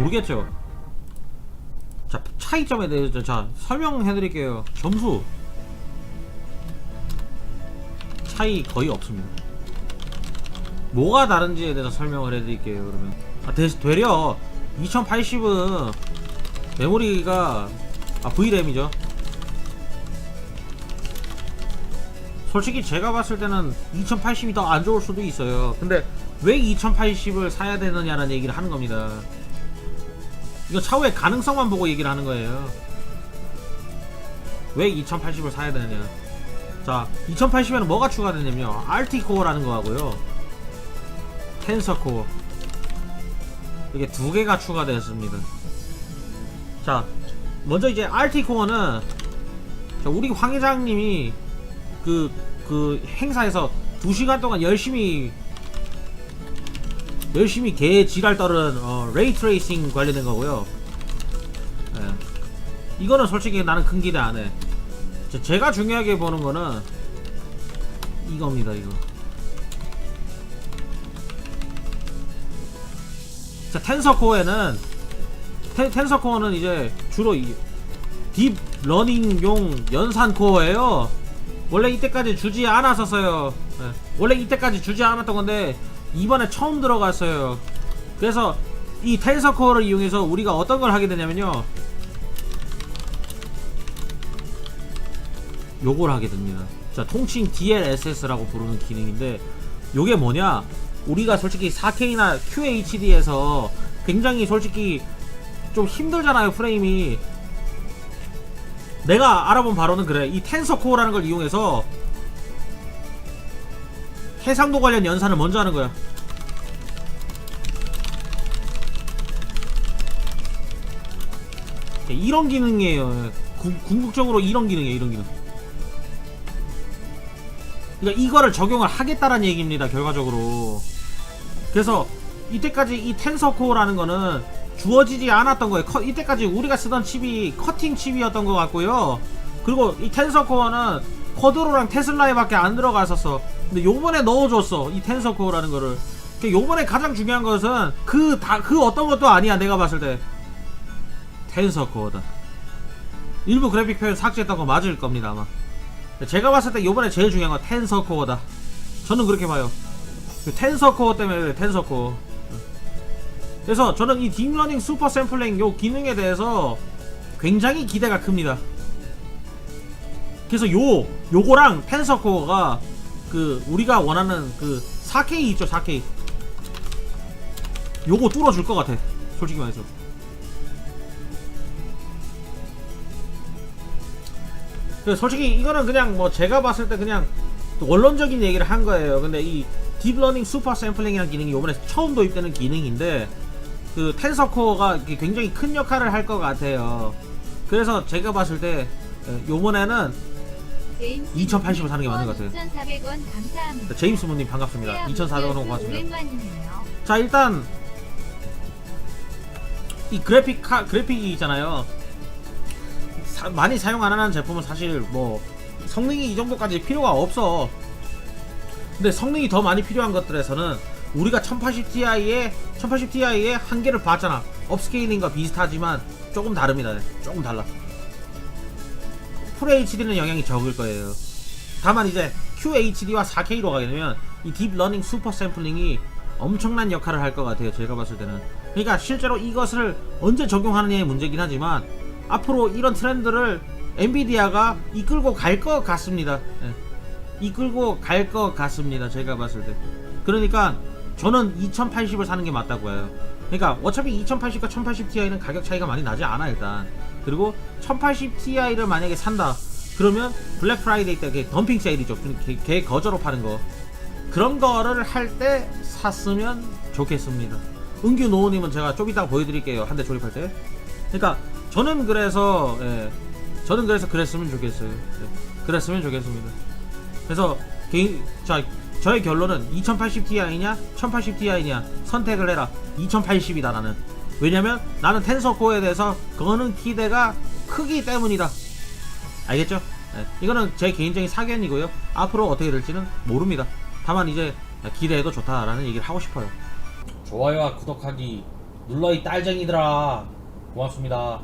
모르겠죠. 자 차이점에 대해서 자 설명해 드릴게요. 점수 차이 거의 없습니다. 뭐가 다른지에 대해서 설명을 해드릴게요. 그러면 아, 대, 되려 2080은 메모리가 아 VRAM이죠. 솔직히 제가 봤을 때는 2080이 더 안 좋을 수도 있어요. 근데 왜 2080을 사야 되느냐는 얘기를 하는 겁니다. 이거 차후의 가능성만 보고 얘기를 하는 거예요. 왜 2080을 사야 되느냐. 자, 2080에는 뭐가 추가되냐면요. RT 코어라는 거 하고요. 텐서 코어. 이게 두 개가 추가되었습니다. 자, 먼저 이제 RT 코어는 자, 우리 황 회장님이 그, 그 행사에서 2시간 동안 열심히 열심히 개 지랄 떨은 어, 레이 트레이싱 관련된 거고요. 예. 이거는 솔직히 나는 큰 기대 안 해. 제- 제가 중요하게 보는 거는 이겁니다, 이거. 자, 텐서 코어에는 텐, 텐서 코어는 이제 주로 이, 딥 러닝용 연산 코어예요. 원래 이때까지 주지 않았었어요. 예. 원래 이때까지 주지 않았던 건데 이번에 처음 들어갔어요. 그래서 이 텐서 코어를 이용해서 우리가 어떤 걸 하게 되냐면요. 요걸 하게 됩니다. 자, 통칭 DLSS라고 부르는 기능인데 요게 뭐냐? 우리가 솔직히 4K나 QHD에서 굉장히 솔직히 좀 힘들잖아요, 프레임이. 내가 알아본 바로는 그래. 이 텐서 코어라는 걸 이용해서 해상도 관련 연산을 먼저 하는 거야. 예, 이런 기능이에요. 구- 궁극적으로 이런 기능이에요. 이런 기능. 그러니까 이거를 적용을 하겠다라는 얘기입니다. 결과적으로. 그래서 이때까지 이 텐서 코어라는 거는 주어지지 않았던 거예요. 커- 이때까지 우리가 쓰던 칩이 커팅 칩이었던 것 같고요. 그리고 이 텐서 코어는 쿼드로랑 테슬라에 밖에 안 들어갔었어. 근데 요번에 넣어줬어. 이 텐서 코어라는 거를. 그 요번에 가장 중요한 것은 그다그 어떤 것도 아니야. 내가 봤을 때 텐서 코어다. 일부 그래픽 표현 삭제했던 거 맞을 겁니다 아마. 제가 봤을 때 요번에 제일 중요한 건 텐서 코어다. 저는 그렇게 봐요. 그 텐서 코어 때문에 그래, 텐서 코어. 그래서 저는 이 딥러닝 슈퍼 샘플링 요 기능에 대해서 굉장히 기대가 큽니다. 그래서 요 요거랑 텐서 코어가 그 우리가 원하는 그 4K 있죠 4K 요거 뚫어줄 것 같아 솔직히 말해서 그 솔직히 이거는 그냥 뭐 제가 봤을 때 그냥 원론적인 얘기를 한 거예요. 근데 이 딥러닝 슈퍼 샘플링이라는 기능이 이번에 처음 도입되는 기능인데 그 텐서 코어가 이렇게 굉장히 큰 역할을 할 것 같아요. 그래서 제가 봤을 때 에, 요번에는 2080을 사는 게 맞는 것 같아요. 2,400원 감사합니다. 제임스 문님 반갑습니다. 2,400원 고맙습니다. 오랜만이네요. 자 일단 이 그래픽 카, 그래픽이 있잖아요. 사- 많이 사용 안 하는 제품은 사실 뭐 성능이 이 정도까지 필요가 없어. 근데 성능이 더 많이 필요한 것들에서는 우리가 1080ti의 1080ti의 한계를 봤잖아. 업스케일링과 비슷하지만 조금 다릅니다. 조금 달라. FHD는 영향이 적을 거예요. 다만 이제 QHD와 4K로 가게 되면 이 딥러닝 슈퍼 샘플링이 엄청난 역할을 할 것 같아요. 제가 봤을 때는. 그러니까 실제로 이것을 언제 적용하느냐의 문제긴 하지만 앞으로 이런 트렌드를 엔비디아가 이끌고 갈 것 같습니다. 예. 이끌고 갈 것 같습니다. 제가 봤을 때. 그러니까 저는 2080을 사는 게 맞다고 해요. 그러니까 어차피 2080과 1080ti는 가격 차이가 많이 나지 않아 일단. 그리고 1080ti를 만약에 산다. 그러면 블랙 프라이데이 때 덤핑 세일이죠. 개, 개 거저로 파는 거. 그런 거를 할 때 샀으면 좋겠습니다. 은규 노우님은 제가 좀 이따가 보여드릴게요. 한 대 조립할 때. 그러니까 저는 그래서 예, 저는 그래서 그랬으면 좋겠어요. 예, 그랬으면 좋겠습니다. 그래서 개인 자 저의 결론은 2080ti냐 1080ti냐 선택을 해라. 2080이다 나는. 왜냐면 나는 텐서 코어에 대해서 거는 기대가 크기 때문이다. 알겠죠? 예, 이거는 제 개인적인 사견이고요. 앞으로 어떻게 될지는 모릅니다. 다만 이제 기대해도 좋다라는 얘기를 하고 싶어요. 좋아요와 구독하기 눌러 이 딸쟁이들아 고맙습니다